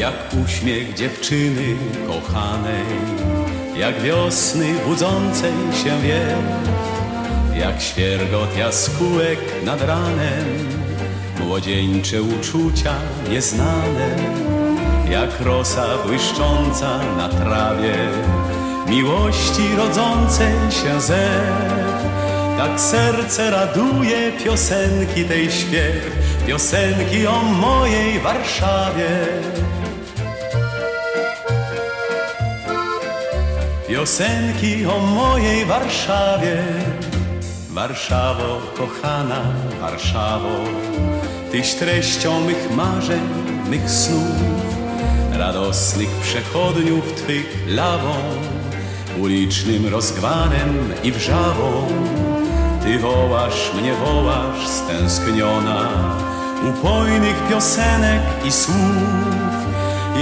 jak uśmiech dziewczyny kochanej, jak wiosny budzącej się wie, jak świergot jaskółek nad ranem, młodzieńcze uczucia nieznane, jak rosa błyszcząca na trawie, miłości rodzącej się zew. Tak serce raduje piosenki tej śpiew, piosenki o mojej Warszawie. Piosenki o mojej Warszawie. Warszawo, kochana Warszawo, Tyś treścią mych marzeń, mych snów, radosnych przechodniów Twych lawą, ulicznym rozgwarem i wrzawą. Ty wołasz, mnie wołasz, stęskniona, upojnych piosenek i słów.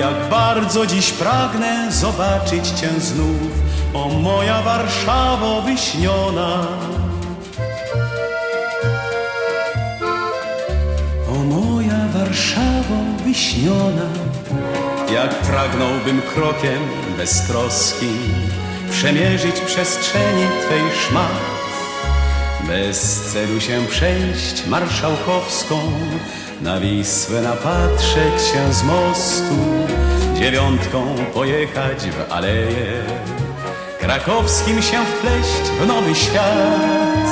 Jak bardzo dziś pragnę zobaczyć Cię znów, o moja Warszawo wyśniona. O moja Warszawo wyśniona, jak pragnąłbym krokiem beztroskim przemierzyć przestrzeni Twej szmat, bez celu się przejść marszałkowską, na Wisłę napatrzeć się z mostu, dziewiątką pojechać w aleje, krakowskim się wpleść w nowy świat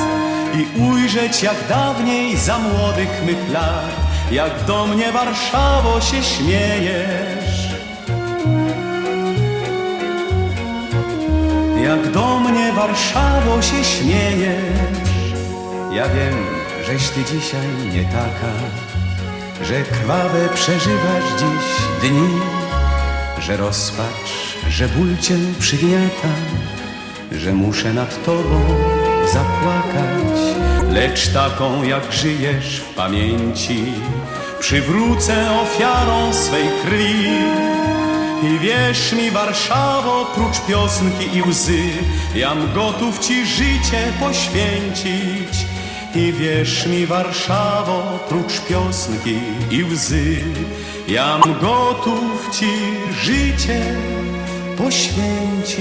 i ujrzeć jak dawniej za młodych mych lat, jak do mnie Warszawo się śmiejesz. Jak do mnie Warszawo się śmiejesz Ja wiem, żeś ty dzisiaj nie taka Że krwawe przeżywasz dziś dni Że rozpacz, że ból cię przygniata Że muszę nad tobą zapłakać Lecz taką jak żyjesz w pamięci Przywrócę ofiarą swej krwi i wierz mi, Warszawo, prócz piosenki i łzy, jam gotów ci życie poświęcić. I wierz mi, Warszawo, prócz piosenki i łzy, jam gotów ci życie poświęcić.